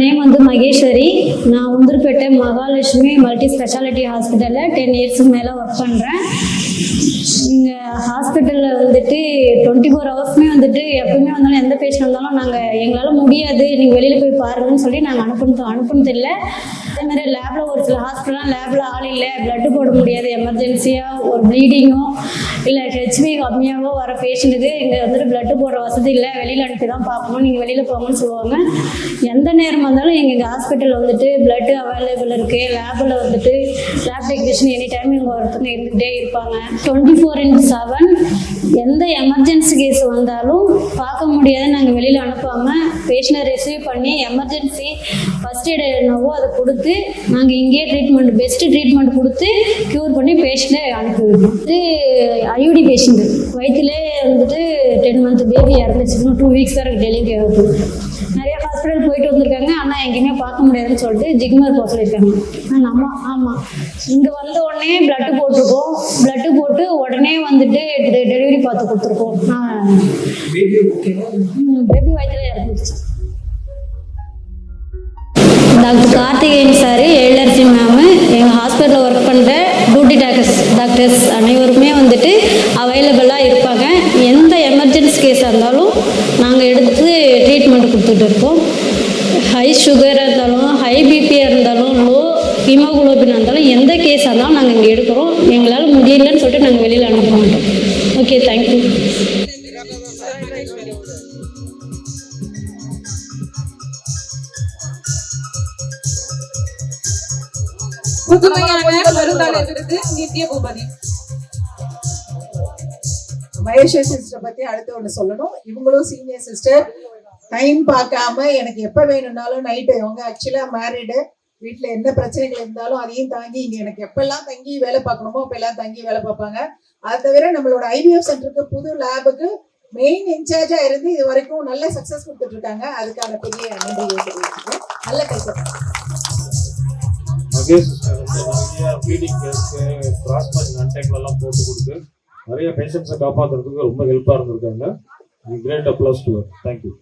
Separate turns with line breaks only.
Name வந்து மகேஸ்வரி. நான் Undurpettai Mahalakshmi multi speciality ஹாஸ்பிட்டலில் டென் இயர்ஸ்க்கு மேலே ஒர்க் பண்ணுறேன் இங்கே ஹாஸ்பிட்டலில் வந்துட்டு டுவெண்ட்டி ஃபோர் ஹவர்ஸுமே வந்துட்டு எப்பவுமே வந்தாலும் எந்த பேஷண்ட் வந்தாலும் நாங்கள் எங்களால் முடியாது. நீங்கள் வெளியில் போய் பாருங்கன்னு சொல்லி நாங்கள் அனுப்புனது அனுப்புனது இல்லை அதேமாதிரி லேபில் ஒரு சில ஹாஸ்பிட்டலாம் லேபில் ஆள் இல்லை. பிளட்டு போட முடியாது. எமர்ஜென்சியாக ஒரு ப்ளீடிங்கோ இல்லை ஹெச்பி கம்மியாகவோ வர பேஷண்ட்டுக்கு இங்கே வந்துட்டு பிளட்டு போடுற வசதி இல்லை. வெளியில் அனுப்பி தான் பார்க்கணும். நீங்கள் வெளியில் போங்கன்னு சொல்லுவாங்க. எந்த நேரம் வந்தாலும் எங்கள் ஹாஸ்பிட்டல் வந்துட்டு பிளட்டு அவைலபிள் இருக்குது லேபில் வந்துட்டு லேப் டெக்னீஷியன் எனி டைம் இங்கே ஒருத்தங்க இருந்துகிட்டே இருப்பாங்க. டுவெண்ட்டி ஃபோர் இன்ட்டு செவன் எந்த எமர்ஜென்சி கேஸ் வந்தாலும் பார்க்க முடியாத. நாங்கள் வெளியில் அனுப்பாமல் பேஷண்ட்டை ரிசீவ் பண்ணி எமர்ஜென்சி ஃபஸ்ட் எய்டு என்னவோ அதை கொடுத்து நாங்கள் இங்கேயே ட்ரீட்மெண்ட் பெஸ்ட்டு ட்ரீட்மெண்ட் கொடுத்து க்யூர் பண்ணி பேஷண்ட்டை அனுப்பி விடுவோம் இது ஐயூடி பேஷண்ட்டு வயிற்றுலேயே வந்துட்டு டென் மந்த் பேபி இறந்துச்சு இன்னும் டூ வீக்ஸ் தான் எனக்கு டெலிவரி ஆகும் நிறைய ஹாஸ்பிட்டல் போயிட்டு வந்திருக்காங்க. ஆனால் எங்கேயுமே பார்க்க முடியாதுன்னு சொல்லிட்டு ஜிக்மர் போக சொல்லியிருக்காங்க. ஆனால் நம்ம ஆமாம் இங்கே வந்த உடனே பிளட்டு போட்டிருக்கோம். பிளட்டு போட்டு உடனே வந்துட்டு டெலிவரி பார்த்து கொடுத்துருக்கோம். பேபி வயிற்றுல இறந்துருச்சு. Doctor Karthikeyan sir Ezhilarasi ma'am doctors அனைவருமே வந்துட்டு அவைலபிளாக இருப்பாங்க. எந்த எமர்ஜென்சி கேஸாக இருந்தாலும் நாங்கள் எடுத்து ட்ரீட்மெண்ட் கொடுத்துட்டு இருக்கோம். ஹை சுகராக இருந்தாலும் ஹை பிபியாக இருந்தாலும் லோ ஹீமோகுளோபின் இருந்தாலும் எந்த கேஸாக இருந்தாலும் நாங்கள் இங்கே எடுக்கிறோம். எங்களால் முடியலன்னு சொல்லிட்டு நாங்கள் வெளியில் அனுப்ப மாட்டோம். ஓகே தேங்க்யூ
புதுமையான மருந்தாளர்களுக்கு நித்திய பூபதி.
மகேஸ்வர் சிஸ்டர் பத்தி அடுத்து சொல்லணும். இவங்களும் சீனியர் சிஸ்டர் டைம் பார்க்காம எனக்கு எப்ப வேணும்னாலும் நைட்டு அவங்க ஆக்சுவலா மேரிடு வீட்ல என்ன பிரச்சனைகள் இருந்தாலும் அதையும் தாங்கி இங்க எனக்கு எப்பெல்லாம் தங்கி வேலை பார்க்கணுமோ அப்பெல்லாம் தங்கி வேலை பார்ப்பாங்க. அது தவிர நம்மளோட ஐவிஎஃப் சென்டருக்கு புது லேபுக்கு மெயின் இன்சார்ஜா இருந்து இது வரைக்கும் நல்ல சக்சஸ் கொடுத்துட்டு இருக்காங்க அதுக்கான பெரிய தெரிவிச்சுக்கிறேன். நல்ல கைத்தட்டல்
ப்ளீடிங் கேஸ்க்கு கிராஸ் மேட்ச் அன்டைம்லலாம் போட்டு கொடுத்து நிறைய பேஷண்ட்ஸை காப்பாற்றுறதுக்கு ரொம்ப ஹெல்ப்பாக இருந்திருக்காங்க. Great applause to thank you